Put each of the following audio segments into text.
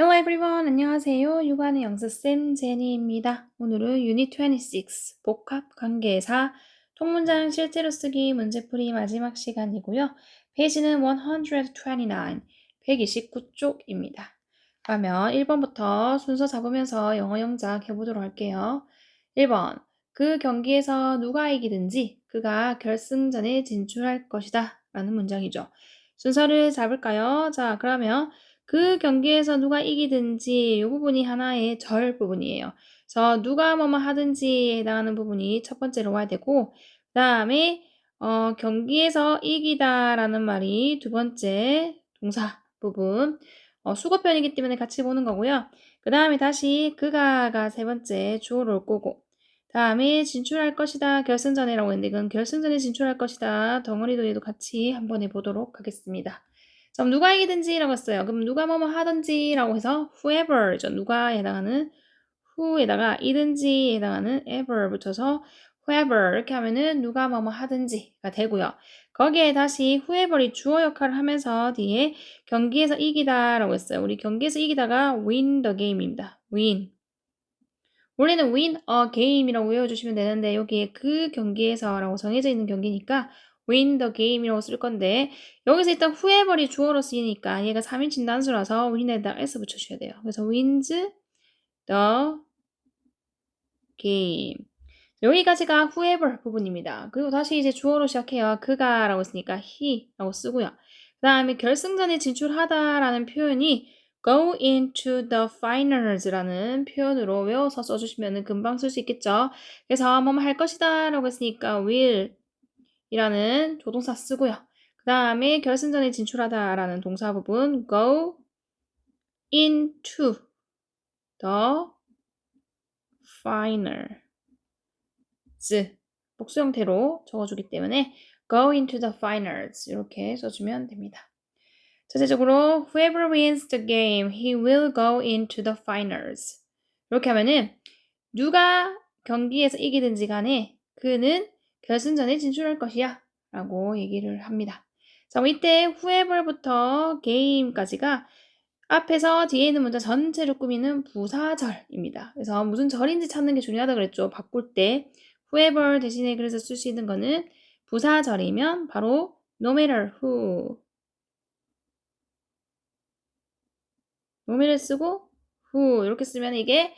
Hello everyone. 안녕하세요. 육아는 영수쌤 제니입니다. 오늘은 유닛 26 복합 관계사 통문장 실제로 쓰기 문제풀이 마지막 시간이고요. 페이지는 129, 129쪽입니다. 그러면 1번부터 순서 잡으면서 영어 영작 해보도록 할게요. 1번. 그 경기에서 누가 이기든지 그가 결승전에 진출할 것이다. 라는 문장이죠. 순서를 잡을까요? 자, 그러면 그 경기에서 누가 이기든지 이 부분이 하나의 절 부분이에요. 그래서 누가 뭐뭐 하든지에 해당하는 부분이 첫 번째로 와야 되고 그 다음에 어, 경기에서 이기다라는 말이 두 번째 동사 부분 어, 수거편이기 때문에 같이 보는 거고요. 그 다음에 다시 그가가 세 번째 주어로 올 거고 다음에 진출할 것이다 결승전이라고 했는데 이건 결승전에 진출할 것이다 덩어리도 얘도 같이 한번 해보도록 하겠습니다. 그럼 누가 이기든지라고 했어요. 그럼 누가 뭐뭐 하든지라고 해서 whoever죠. 누가에 해당하는 who에다가 이든지에 해당하는 ever 붙여서 whoever 이렇게 하면은 누가 뭐뭐 하든지가 되고요. 거기에 다시 whoever이 주어 역할을 하면서 뒤에 경기에서 이기다라고 했어요. 우리 경기에서 이기다가 win the game입니다. win. 원래는 win a game이라고 외워주시면 되는데 여기에 그 경기에서라고 정해져 있는 경기니까 win the game이라고 쓸 건데 여기서 일단 whoever이 주어로 쓰이니까 얘가 3인칭 단수라서 win에다 s 붙여주셔야 돼요. 그래서 wins the game 여기까지가 whoever 부분입니다. 그리고 다시 이제 주어로 시작해요. 그가 라고 쓰니까 he 라고 쓰고요. 그 다음에 결승전에 진출하다라는 표현이 go into the finals 라는 표현으로 외워서 써주시면 금방 쓸 수 있겠죠. 그래서 뭐뭐 할 것이다 라고 했으니까 will 이라는 조동사 쓰고요. 그 다음에 결승전에 진출하다 라는 동사 부분 go into the finals 복수 형태로 적어주기 때문에 go into the finals 이렇게 써주면 됩니다. 전체적으로 whoever wins the game, he will go into the finals. 이렇게 하면은 누가 경기에서 이기든지 간에 그는 결승전에 진출할 것이야 라고 얘기를 합니다. 자, 이때 whoever부터 game까지가 앞에서 뒤에 있는 문자 전체를 꾸미는 부사절입니다. 그래서 무슨 절인지 찾는 게 중요하다 그랬죠. 바꿀 때 whoever 대신에 그래서 쓸 수 있는 거는 부사절이면 바로 no matter who no matter 쓰고 who 이렇게 쓰면 이게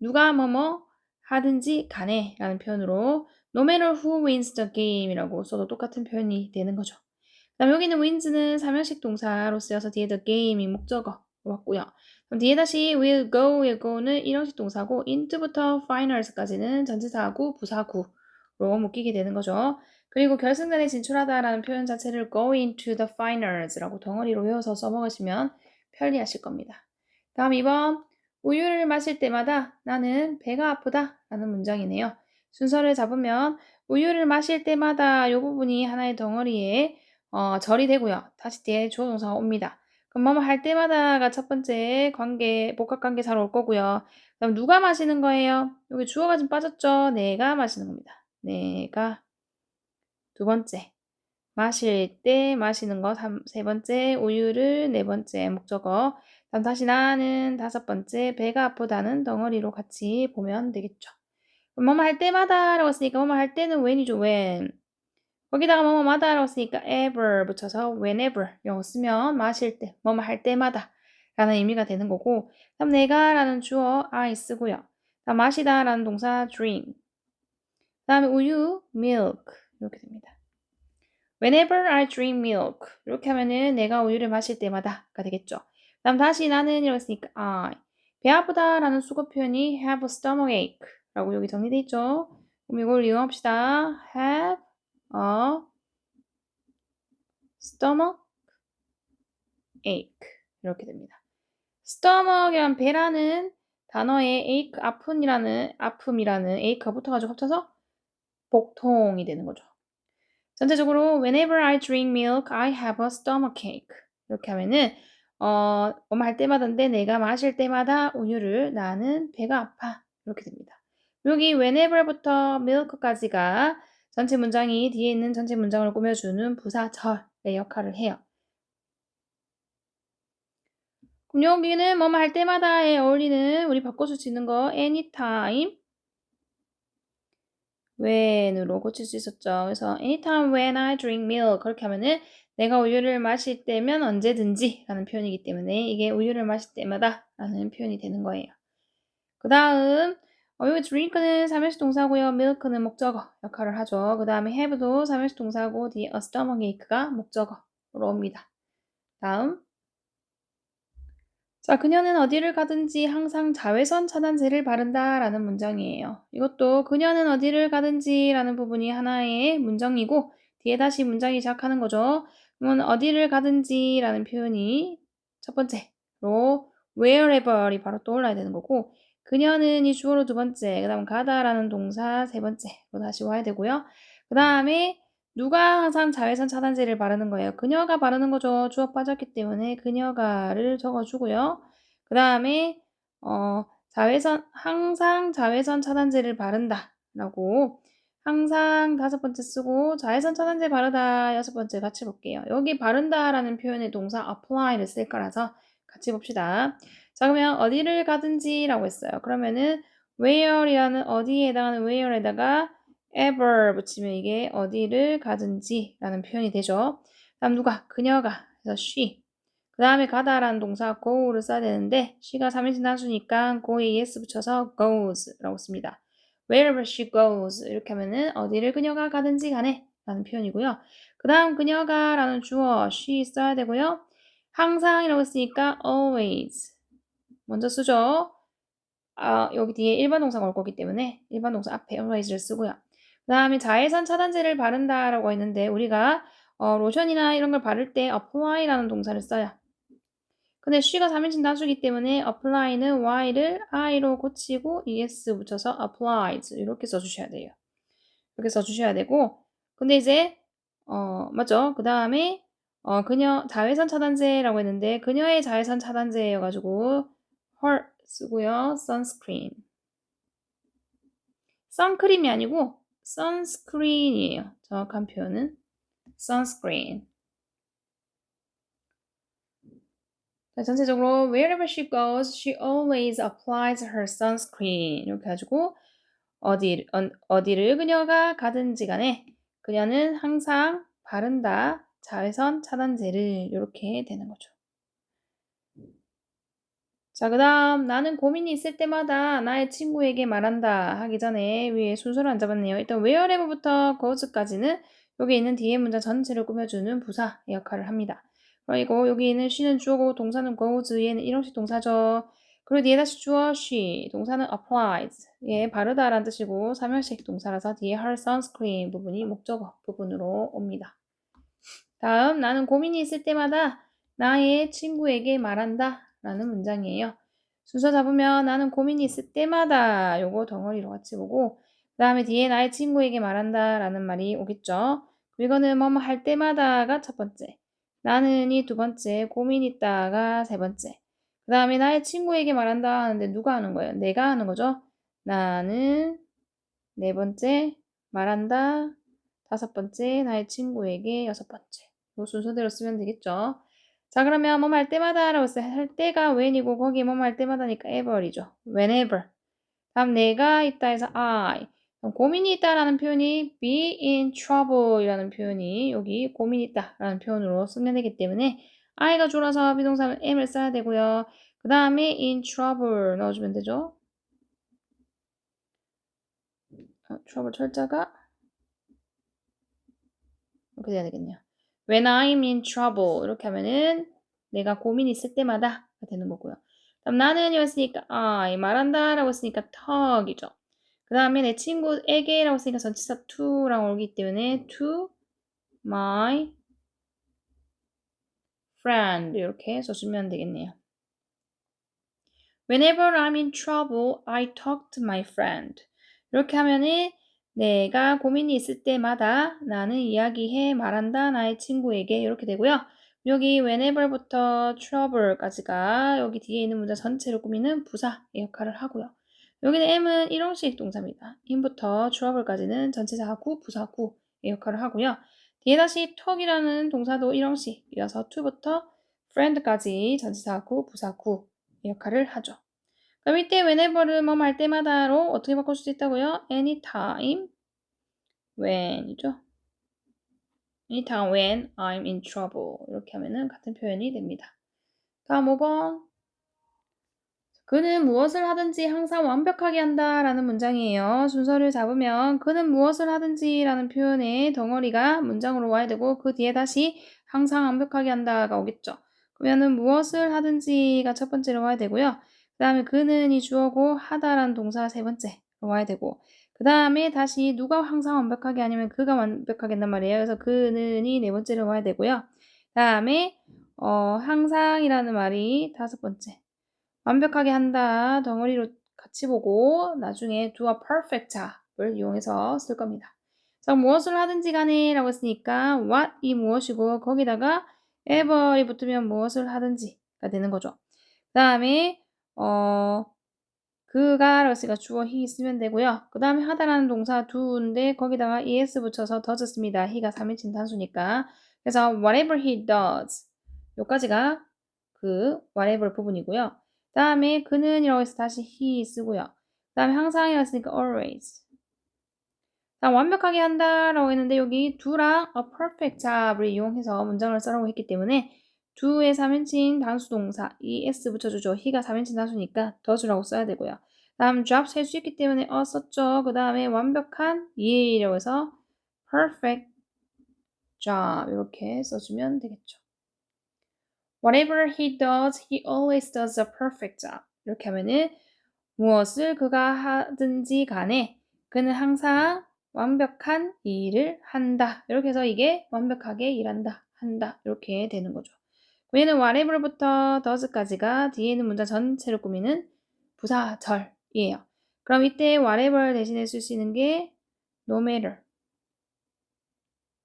누가 뭐뭐 하든지 간에 라는 표현으로 no matter who wins the game이라고 써도 똑같은 표현이 되는 거죠. 그 다음 여기는 wins는 삼형식 동사로 쓰여서 뒤에 the game이 목적어로 왔고요. 그럼 뒤에 다시 will go, will go는 일형식 동사고 into부터 finals까지는 전치사하고 부사구로 묶이게 되는 거죠. 그리고 결승전에 진출하다라는 표현 자체를 go into the finals라고 덩어리로 외워서 써먹으시면 편리하실 겁니다. 다음 2번 우유를 마실 때마다 나는 배가 아프다 라는 문장이네요. 순서를 잡으면 우유를 마실 때마다 이 부분이 하나의 덩어리에 어, 절이 되고요. 다시 뒤에 동사가 옵니다. 그럼 뭐뭐 할 때마다가 첫 번째 관계, 복합관계사로 올 거고요. 그럼 누가 마시는 거예요? 여기 주어가 좀 빠졌죠? 내가 마시는 겁니다. 내가 두 번째 마실 때 마시는 거세 번째 우유를 네 번째 목적어 다음 다시 나는 다섯 번째 배가 아프다는 덩어리로 같이 보면 되겠죠. 뭐뭐 할 때마다라고 했으니까 뭐뭐 할 때는 when이죠, when. 거기다가 뭐뭐마다라고 했으니까 ever 붙여서 whenever 영어 쓰면 마실 때, 뭐뭐 할 때마다 라는 의미가 되는 거고 다음 내가 라는 주어 I 쓰고요. 다음 마시다 라는 동사 drink 그 다음에 우유 milk 이렇게 됩니다. Whenever I drink milk 이렇게 하면은 내가 우유를 마실 때마다가 되겠죠. 다음 다시 나는 이랬으니까 I 배 아프다 라는 수거 표현이 have a stomach ache 라고 여기 정리되어 있죠. 그럼 이걸 이용합시다. have a stomach ache 이렇게 됩니다. stomach이란 배라는 단어에 ache, 아픔이라는, 아픔이라는 ache가 붙어가지고 합쳐서 복통이 되는 거죠. 전체적으로 whenever I drink milk, I have a stomach ache 이렇게 하면은 어, 뭐할 때마다인데 내가 마실 때마다 우유를 나는 배가 아파 이렇게 됩니다. 여기 whenever부터 milk까지가 전체 문장이 뒤에 있는 전체 문장을 꾸며주는 부사절의 역할을 해요. 그럼 여기는 뭐뭐 할 때마다에 어울리는 우리 바꿔서 짓는 거 anytime when으로 고칠 수 있었죠. 그래서 anytime when I drink milk 그렇게 하면은 내가 우유를 마실 때면 언제든지 라는 표현이기 때문에 이게 우유를 마실 때마다 라는 표현이 되는 거예요. 그 다음 어, 여기 drink는 삼형식 동사고요. milk는 목적어 역할을 하죠. 그 다음에 have도 삼형식 동사고 뒤에 a stomach ache가 목적어로 옵니다. 다음 자, 그녀는 어디를 가든지 항상 자외선 차단제를 바른다 라는 문장이에요. 이것도 그녀는 어디를 가든지 라는 부분이 하나의 문장이고 뒤에 다시 문장이 시작하는 거죠. 그러면 어디를 가든지 라는 표현이 첫 번째로 wherever이 바로 떠올라야 되는 거고 그녀는 이 주어로 두 번째, 그 다음 가다라는 동사 세 번째로 다시 와야 되고요. 그 다음에 누가 항상 자외선 차단제를 바르는 거예요? 그녀가 바르는 거죠. 주어 빠졌기 때문에 그녀가를 적어주고요. 그 다음에 어, 자외선 항상 자외선 차단제를 바른다 라고 항상 다섯 번째 쓰고 자외선 차단제 바르다 여섯 번째 같이 볼게요. 여기 바른다라는 표현의 동사 apply를 쓸 거라서 같이 봅시다. 자 그러면 어디를 가든지 라고 했어요. 그러면은 where이라는 어디에 해당하는 where에다가 ever 붙이면 이게 어디를 가든지 라는 표현이 되죠. 다음 누가? 그녀가. 그래서 she. 그 다음에 가다라는 동사 go를 써야 되는데 she가 3인칭 단수니까 go에 es 붙여서 goes 라고 씁니다. wherever she goes 이렇게 하면은 어디를 그녀가 가든지 간에 라는 표현이고요. 그 다음 그녀가 라는 주어 she 써야 되고요. 항상이라고 했으니까 always 먼저 쓰죠. 아, 여기 뒤에 일반 동사가 올 거기 때문에 일반 동사 앞에 always를 쓰고요. 그 다음에 자외선 차단제를 바른다라고 했는데 우리가 어, 로션이나 이런 걸 바를 때 apply라는 동사를 써요. 근데 she가 3인칭 단수기 때문에 apply는 y를 i로 고치고 es 붙여서 applies 이렇게 써주셔야 돼요. 이렇게 써주셔야 되고 근데 이제 어 맞죠? 그 다음에 어 그녀 자외선 차단제라고 했는데 그녀의 자외선 차단제여가지고 her 쓰고요. sunscreen 선크림이 아니고 sunscreen이에요. 정확한 표현은 sunscreen. 자, 전체적으로 wherever she goes, she always applies her sunscreen. 이렇게 가지고 어디 어, 어디를 그녀가 가든지 간에 그녀는 항상 바른다 자외선 차단제를 이렇게 되는 거죠. 자, 그 다음 나는 고민이 있을 때마다 나의 친구에게 말한다 하기 전에 위에 순서를 안 잡았네요. 일단 wherever부터 goes까지는 여기 있는 뒤에 문장 전체를 꾸며주는 부사 역할을 합니다. 그리고 여기 있는 she는 주어고 동사는 goes, 얘는 일형식 동사죠. 그리고 뒤에 다시 주어 she, 동사는 applies, 예, 바르다라는 뜻이고 삼형식 동사라서 뒤에 her sunscreen 부분이 목적어 부분으로 옵니다. 다음 나는 고민이 있을 때마다 나의 친구에게 말한다 라는 문장이에요. 순서 잡으면 나는 고민이 있을 때마다 요거 덩어리로 같이 보고 그 다음에 뒤에 나의 친구에게 말한다 라는 말이 오겠죠. 이거는 뭐뭐 할 때마다가 첫 번째 나는 이 두 번째 고민 있다가 세 번째 그 다음에 나의 친구에게 말한다 하는데 누가 하는 거예요? 내가 하는 거죠. 나는 네 번째 말한다 다섯 번째 나의 친구에게 여섯 번째 이 순서대로 쓰면 되겠죠. 자 그러면 뭐할 때마다 라고 했어요. 할 때가 when이고 거기 뭐할 때마다니까 ever이죠. whenever. 다음 내가 있다 해서 I. 고민이 있다라는 표현이 be in trouble 이라는 표현이 여기 고민이 있다라는 표현으로 쓰면 되기 때문에 I가 줄어서 비동사는 M을 써야 되고요. 그 다음에 in trouble 넣어주면 되죠. 어, trouble 철자가 이렇게 돼야 되겠네요. When I'm in trouble 이렇게 하면은 내가 고민 있을 때마다 되는 거고요. 그럼 나는 이었으니까 I 말한다 라고 했으니까 talk이죠. 그 다음에 내 친구에게 라고 했으니까 전치사 to랑 오기 때문에 to my friend 이렇게 써주면 되겠네요. Whenever I'm in trouble, I talk to my friend. 이렇게 하면은 내가 고민이 있을 때마다 나는 이야기해 말한다 나의 친구에게 이렇게 되고요. 여기 whenever부터 trouble까지가 여기 뒤에 있는 문장 전체를 꾸미는 부사 역할을 하고요. 여기는 M은 일형식 동사입니다. in부터 trouble까지는 전체사 구, 부사 구의 역할을 하고요. 뒤에 다시 talk이라는 동사도 일형식이라서 to부터 friend까지 전치사 구, 부사구 역할을 하죠. 그럼 이때 whenever를 뭐 할 때마다로 어떻게 바꿀 수 있다고요? anytime when이죠. anytime when I'm in trouble 이렇게 하면은 같은 표현이 됩니다. 다음 5번 그는 무엇을 하든지 항상 완벽하게 한다 라는 문장이에요. 순서를 잡으면 그는 무엇을 하든지 라는 표현의 덩어리가 문장으로 와야 되고 그 뒤에 다시 항상 완벽하게 한다가 오겠죠. 그러면은 무엇을 하든지가 첫 번째로 와야 되고요. 그 다음에 그는 이 주어고 하다라는 동사 세 번째로 와야 되고 그 다음에 다시 누가 항상 완벽하게 아니면 그가 완벽하게 한단 말이에요. 그래서 그는이 네 번째로 와야 되고요. 그 다음에 어, 항상이라는 말이 다섯 번째. 완벽하게 한다 덩어리로 같이 보고 나중에 do a perfect job을 이용해서 쓸 겁니다. 자, 무엇을 하든지 간에 라고 했으니까 what이 무엇이고 거기다가 ever이 붙으면 무엇을 하든지가 되는 거죠. 그 다음에 어 그가 라고 했으니까 주어 he 쓰면 되고요. 그 다음에 하다라는 동사 do인데 거기다가 es 붙여서 does 씁니다. he가 3인칭 단수니까. 그래서 whatever he does 요까지가 그 whatever 부분이고요. 그 다음에 그는 이라고 해서 다시 he 쓰고요. 그 다음에 항상이라고 했으니까 always. 자, 완벽하게 한다라고 했는데 여기 do랑 a perfect job을 이용해서 문장을 써라고 했기 때문에 do의 3인칭 단수 동사 이 s 붙여주죠. he가 3인칭 단수니까 does라고 써야 되고요. 다음 job 셀수 있기 때문에 어 썼죠. 그 다음에 완벽한 일이라고 해서 perfect job 이렇게 써주면 되겠죠. Whatever he does, he always does a perfect job. 이렇게 하면은 무엇을 그가 하든지 간에 그는 항상 완벽한 일을 한다. 이렇게 해서 이게 완벽하게 일한다, 한다. 이렇게 되는 거죠. 얘는 whatever부터 does까지가 뒤에 있는 문장 전체를 꾸미는 부사절이에요. 그럼 이때 whatever 대신에 쓸 수 있는 게 no matter.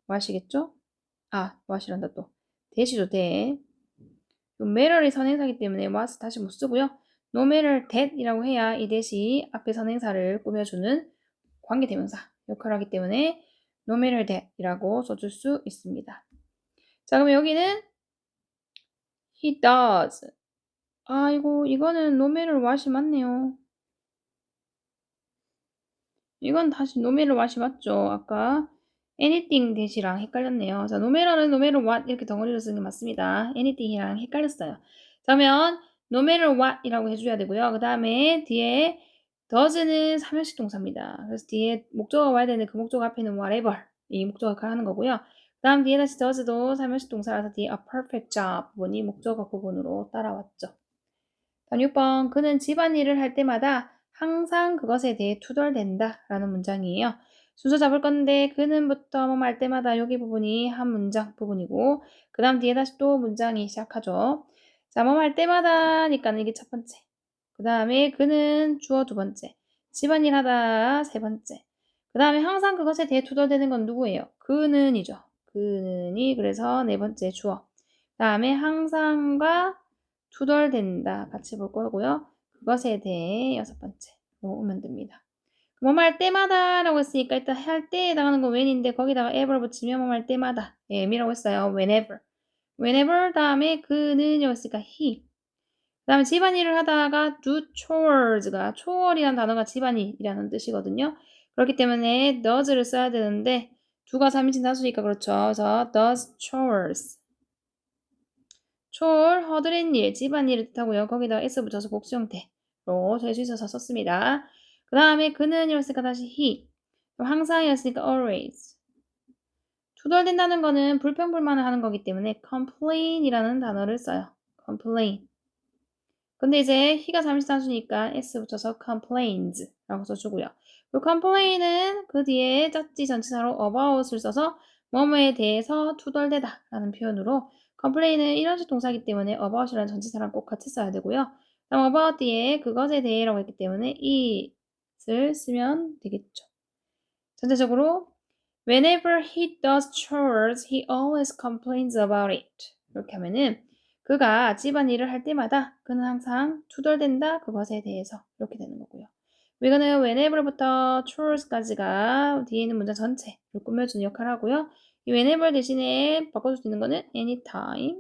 와시겠죠? 아, 와시란다 또. 대시죠, 대. matter이 선행사기 때문에 was 다시 못 쓰고요. no matter that이라고 해야 이 대시 앞에 선행사를 꾸며주는 관계대명사 역할을 하기 때문에 no matter that이라고 써줄 수 있습니다. 자, 그러면 여기는 he does. 아이고, 이거는 matter what이 맞네요. 이건 다시 matter what이 맞죠? 아까 anything 대시랑 헷갈렸네요. 자, no matter what 이렇게 덩어리로 쓰는 게 맞습니다. anything이랑 헷갈렸어요. 그러면 no matter what이라고 해줘야 되고요. 그 다음에 뒤에 does는 삼형식 동사입니다. 그래서 뒤에 목적어가 와야 되는데 그 목적어 앞에는 whatever 이 목적어가 하는 거고요. 그 다음 뒤에 다시 does도 삼형식 동사라서 뒤에 a perfect job 부분이 목적어 부분으로 따라왔죠. 다음 6번 그는 집안일을 할 때마다 항상 그것에 대해 투덜댄다 라는 문장이에요. 순서 잡을 건데 그는부터 뭐말 때마다 여기 부분이 한 문장 부분이고 그 다음 뒤에 다시 또 문장이 시작하죠. 자, 뭐말 때마다니까는 이게 첫 번째. 그 다음에 그는 주어 두 번째. 집안일 하다 세 번째. 그 다음에 항상 그것에 대해 투덜대는 건 누구예요? 그는이죠. 그는이 그래서 네 번째 주어. 그 다음에 항상과 투덜댄다 같이 볼 거고요. 그것에 대해 여섯 번째로 오면 됩니다. 뭐말 때마다 라고 했으니까 일단 할 때에 해당하는 건 when인데 거기다가 ever 붙이면 뭐말 때마다 예, 미라고 했어요. whenever. whenever 다음에 그는 였으니까 he. 그 다음에 집안일을 하다가 do chores가 chore이라는 단어가 집안일이라는 뜻이거든요. 그렇기 때문에 does를 써야 되는데 두가 3인칭 단수니까 그렇죠. 그래서 does chores. chore, 허드렛 일, 집안일을 뜻하고요. 거기다가 s 붙여서 복수 형태로 될수 있어서 썼습니다. 그 다음에 그는 이었으니까 다시 he. 항상이었으니까 always. 투덜댄다는 거는 불평불만을 하는 거기 때문에 complain이라는 단어를 써요. complain. 근데 이제 he가 3인칭단수니까 s 붙여서 complains 라고 써주고요. 그 complain은 그 뒤에 짝지 전치사로 about을 써서 뭐뭐에 대해서 투덜대다 라는 표현으로 complain은 이런식 동사이기 때문에 about이라는 전치사랑 꼭 같이 써야 되고요. 다음 about 뒤에 그것에 대해 라고 했기 때문에 이을 쓰면 되겠죠. 전체적으로 Whenever he does chores, he always complains about it. 이렇게 하면은 그가 집안일을 할 때마다 그는 항상 투덜댄다 그것에 대해서 이렇게 되는 거고요. 이거는 whenever부터 chores까지가 뒤에 있는 문장 전체를 꾸며주는 역할을 하고요. 이 whenever 대신에 바꿔줄 수 있는 거는 anytime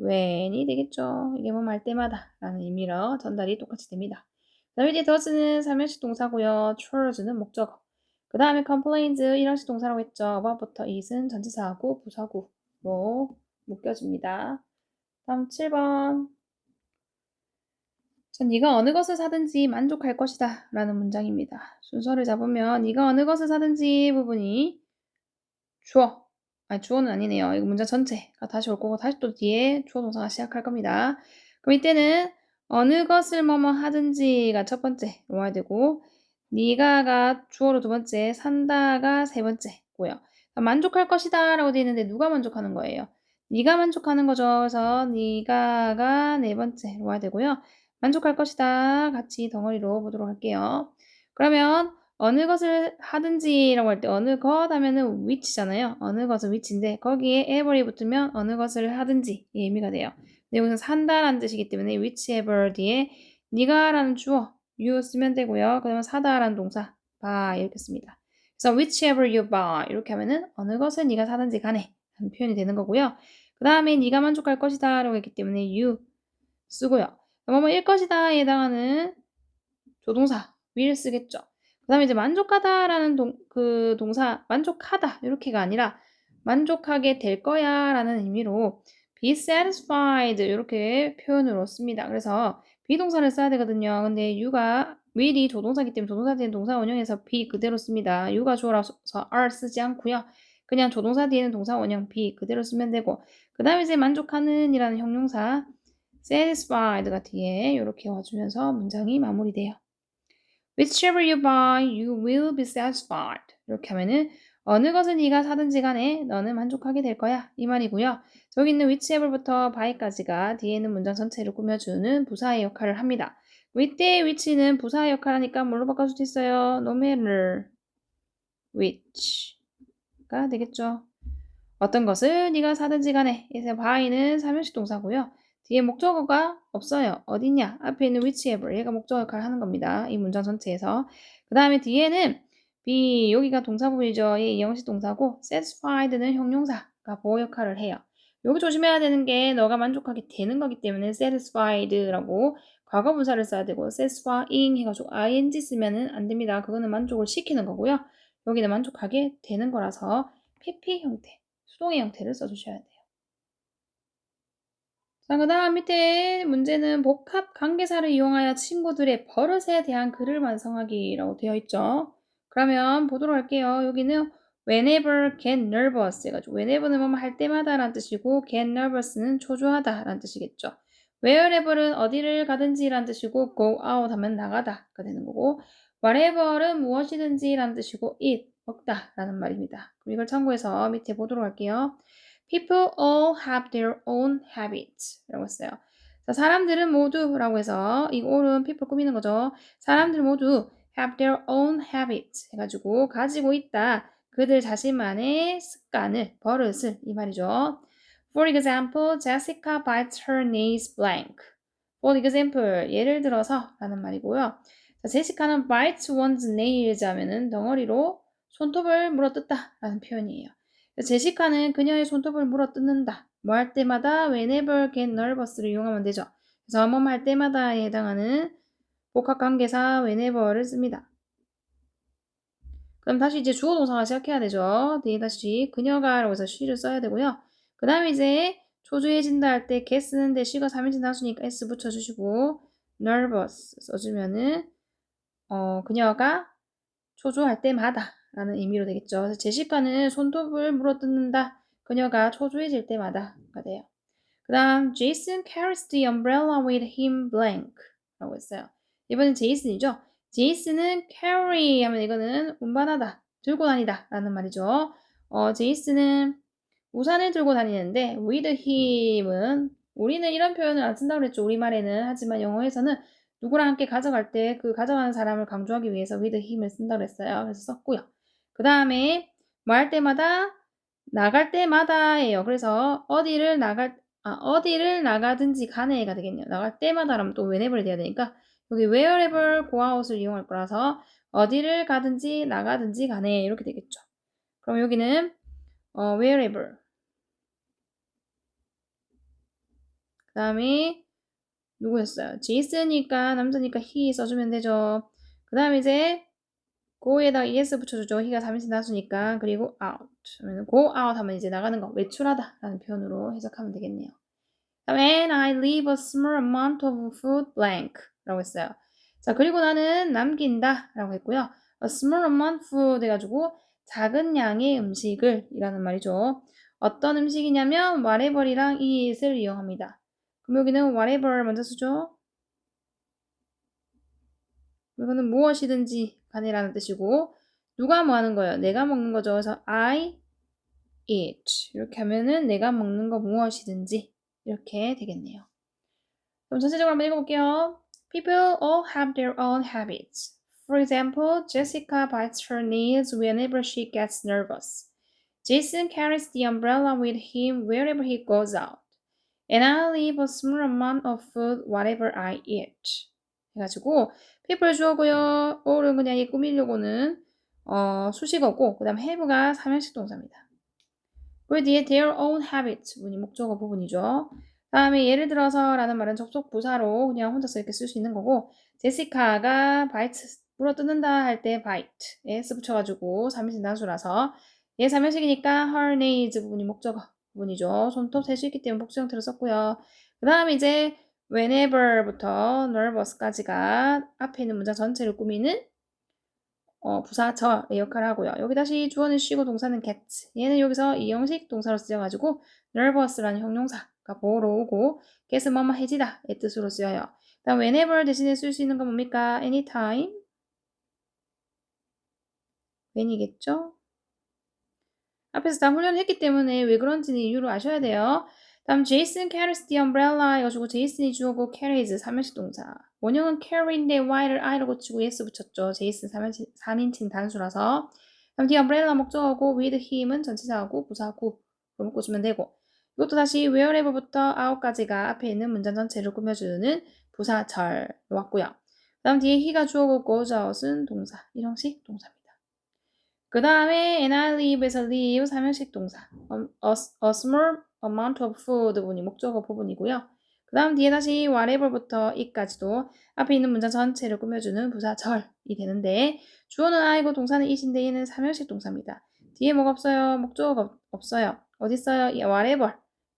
when이 되겠죠. 이게 뭐 말 때마다 라는 의미로 전달이 똑같이 됩니다. 그 다음에 이제 does는 살면식 동사고요. true는 목적어. 그 다음에 complains 일형식 동사라고 했죠. about부터 is은 전치사하고 부사구로 묶여집니다. 다음 7번. 전 네가 어느 것을 사든지 만족할 것이다 라는 문장입니다. 순서를 잡으면 네가 어느 것을 사든지 부분이 주어 아니 주어는 아니네요. 이거 문장 전체가 다시 올 거고 다시 또 뒤에 주어 동사가 시작할 겁니다. 그럼 이때는 어느 것을 뭐뭐 하든지가 첫 번째로 와야 되고 네가가 주어로 두 번째, 산다가 세 번째고요. 만족할 것이다 라고 되어 있는데 누가 만족하는 거예요? 네가 만족하는 거죠. 그래서 네가가 네 번째로 와야 되고요. 만족할 것이다. 같이 덩어리로 보도록 할게요. 그러면 어느 것을 하든지라고 할 때 어느 것 하면은 which잖아요. 어느 것은 which인데 거기에 every 붙으면 어느 것을 하든지 이 의미가 돼요. 근데 여기서 산다라는 뜻이기 때문에 whichever 뒤에 네가라는 주어 you 쓰면 되고요. 그러면 사다라는 동사 buy 이렇게 씁니다. 그래서 whichever you buy 이렇게 하면은 어느 것을 네가 사든지 간에 하는 표현이 되는 거고요. 그 다음에 네가 만족할 것이다 라고 했기 때문에 you 쓰고요. 뭐뭐일 것이다에 해당하는 조동사 will 쓰겠죠. 그 다음에 이제 만족하다라는 동, 그 동사 만족하다 이렇게가 아니라 만족하게 될 거야 라는 의미로 be satisfied 이렇게 표현으로 씁니다. 그래서 비동사를 써야 되거든요. 근데 you가 will이 조동사기 때문에 조동사 뒤에 동사 원형에서 be 그대로 씁니다. you가 주어라서 are 쓰지 않고요. 그냥 조동사 뒤에는 동사 원형 be 그대로 쓰면 되고 그 다음에 이제 만족하는 이라는 형용사 satisfied가 뒤에 이렇게 와주면서 문장이 마무리돼요. Whichever you buy, you will be satisfied. 이렇게 하면은 어느 것을 네가 사든지 간에 너는 만족하게 될 거야. 이 말이고요. 저기 있는 whichever부터 buy까지가 뒤에 있는 문장 전체를 꾸며주는 부사의 역할을 합니다. 이때 which는 부사의 역할 하니까 뭘로 바꿔줄 수 있어요? no matter which가 되겠죠. 어떤 것을 네가 사든지 간에 그래서 buy는 사면식 동사고요. 뒤에 목적어가 없어요. 어디냐? 앞에 있는 whichever 얘가 목적어 역할을 하는 겁니다. 이 문장 전체에서. 그 다음에 뒤에는 be 여기가 동사 부분이죠. 얘 이형식 동사고 satisfied는 형용사가 보호 역할을 해요. 여기 조심해야 되는 게 너가 만족하게 되는 거기 때문에 satisfied라고 과거 분사를 써야 되고 satisfying 해가지고 ing 쓰면은 안 됩니다. 그거는 만족을 시키는 거고요. 여기는 만족하게 되는 거라서 PP 형태, 수동의 형태를 써주셔야 돼요. 자, 그 다음 밑에 문제는 복합 관계사를 이용하여 친구들의 버릇에 대한 글을 완성하기라고 되어 있죠. 그러면 보도록 할게요. 여기는 whenever get nervous 해가지고 whenever는 뭐할 때마다 라는 뜻이고 get nervous는 초조하다 라는 뜻이겠죠. wherever는 어디를 가든지 라는 뜻이고 go out 하면 나가다가 되는 거고 whatever는 무엇이든지 라는 뜻이고 eat 먹다 라는 말입니다. 그럼 이걸 참고해서 밑에 보도록 할게요. People all have their own habits. 라고 했어요. 자, 사람들은 모두 라고 해서 이 all은 people 꾸미는 거죠. 사람들 모두 have their own habits 해가지고 가지고 있다. 그들 자신만의 습관을, 버릇을 이 말이죠. For example, Jessica bites her nails blank. For example, 예를 들어서 라는 말이고요. 자, 제시카는 bites one's nails 하면은 덩어리로 손톱을 물어뜯다 라는 표현이에요. 제시카는 그녀의 손톱을 물어 뜯는다. 뭐 할 때마다 whenever get nervous를 이용하면 되죠. 그래서 뭐뭐 할 때마다에 해당하는 복합관계사 whenever를 씁니다. 그럼 다시 이제 주어 동사가 시작해야 되죠. 뒤에 다시 그녀가 라고 해서 she를 써야 되고요. 그 다음에 이제 초조해진다 할 때 get 쓰는데 she가 3인칭 단수니까 s 붙여주시고 nervous 써주면은 어, 그녀가 초조할 때마다 라는 의미로 되겠죠. 그래서 제시카는 손톱을 물어뜯는다. 그녀가 초조해질 때마다가 돼요. 그 다음 Jason carries the umbrella with him blank 라고 했어요. 이번엔 제이슨이죠. 제이슨은 carry 하면 이거는 운반하다, 들고 다니다 라는 말이죠. 어, 제이슨은 우산을 들고 다니는데 with him은 우리는 이런 표현을 안 쓴다고 그랬죠. 우리말에는. 하지만 영어에서는 누구랑 함께 가져갈 때 그 가져가는 사람을 강조하기 위해서 with him을 쓴다고 그랬어요. 그래서 썼고요. 그 다음에 뭐 할 때마다 나갈 때마다예요. 그래서 어디를 나갈 아, 어디를 나가든지 간에가 되겠네요. 나갈 때마다라면 또 whenever 돼야 되니까 여기 wherever go out을 이용할 거라서 어디를 가든지 나가든지 간에 이렇게 되겠죠. 그럼 여기는 어, wherever 다음에 누구였어요? 제이스니까 남자니까 he 써주면 되죠. 그 다음에 이제 go에다가 es 붙여주죠. he가 3인칭 단수니까 그리고 out 그러면 go out 하면 이제 나가는 거 외출하다 라는 표현으로 해석하면 되겠네요. and I leave a small amount of food blank 라고 했어요. 자 그리고 나는 남긴다 라고 했고요. a small amount food 해가지고 작은 양의 음식을 이라는 말이죠. 어떤 음식이냐면 whatever이랑 it을 이용합니다. 그럼 여기는 whatever 먼저 쓰죠. 이거는 무엇이든지 간이라는 뜻이고 누가 뭐 하는 거예요? 내가 먹는 거죠. 그래서 I eat 이렇게 하면은 내가 먹는 거 무엇이든지 이렇게 되겠네요. 그럼 전체적으로 한번 읽어볼게요. People all have their own habits. For example, Jessica bites her nails whenever she gets nervous. Jason carries the umbrella with him wherever he goes out. And I leave a small amount of food whatever I eat. 해가지고 people 주어고요. all은 그냥 이 꾸미려고는 어, 수식어고 그 다음 have가 삼형식 동사입니다. 그 뒤에 their own habits 부분이 목적어 부분이죠. 다음에 예를 들어서 라는 말은 접속 부사로 그냥 혼자서 이렇게 쓸 수 있는 거고 제시카가 bite 물어 뜯는다 할 때 bite s 붙여가지고 삼인칭 단수라서 얘 삼형식이니까 her nails 부분이 목적어 부분이죠. 손톱 셀수 있기 때문에 복수 형태로 썼고요. 그 다음에 이제 whenever부터 nervous까지가 앞에 있는 문장 전체를 꾸미는 어, 부사절의 역할을 하고요. 여기 다시 주어는 쉬고 동사는 get. 얘는 여기서 이 형식 동사로 쓰여가지고 nervous라는 형용사가 보호로 오고 get은 뭐뭐 해지다의 뜻으로 쓰여요. 다음 whenever 대신에 쓸 수 있는 건 뭡니까? anytime. when이겠죠? 앞에서 다 훈련을 했기 때문에 왜 그런지는 이유를 아셔야 돼요. 다음 제이슨 carries the umbrella 해가지고 제이슨이 주어고 carries 3인칭 동사 원형은 carry인데 y를 i로 고치고 s 붙였죠. 제이슨 3인칭, 3인칭 단수라서 다음 the umbrella 목적어고 with him은 전치사하고 부사하고 그럼 꽂으면 되고 이것도 다시 wherever부터 out까지가 앞에 있는 문장 전체를 꾸며주는 부사절로 왔고요. 다음 뒤에 he가 주어고 goes out은 동사 일형식 동사입니다. 그 다음에 and I leave에서 leave 삼형식 동사 um, a, a small amount of food 부분이 목적어 부분이고요. 그 다음 뒤에 다시 whatever부터 it까지도 앞에 있는 문장 전체를 꾸며주는 부사절이 되는데 주어는 I고 동사는 it인데 얘는 삼형식 동사입니다. 뒤에 뭐가 없어요? 목적어가 없- 없어요. 어디 있어요? 이 whatever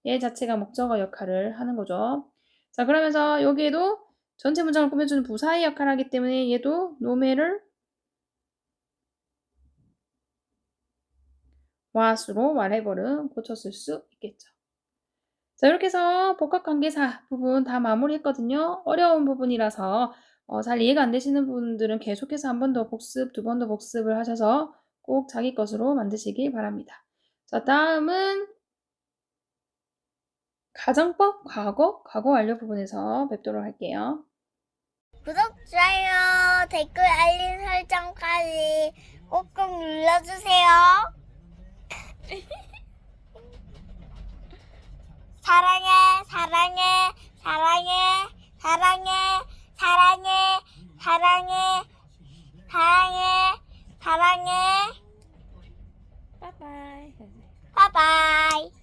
얘 자체가 목적어 역할을 하는 거죠. 자 그러면서 여기에도 전체 문장을 꾸며주는 부사의 역할을 하기 때문에 얘도 matter what으로 whatever는 고쳤을 수 있겠죠. 자, 이렇게 해서 복합관계사 부분 다 마무리했거든요. 어려운 부분이라서 어, 잘 이해가 안 되시는 분들은 계속해서 한 번 더 복습, 두 번 더 복습을 하셔서 꼭 자기 것으로 만드시길 바랍니다. 자, 다음은 가정법, 과거, 과거 완료 부분에서 뵙도록 할게요. 구독, 좋아요, 댓글, 알림 설정까지 꼭꼭 눌러주세요. 사랑해, 사랑해, 사랑해, 사랑해, 사랑해, 사랑해, 사랑해, 사랑해. 바이바이. 바이바이.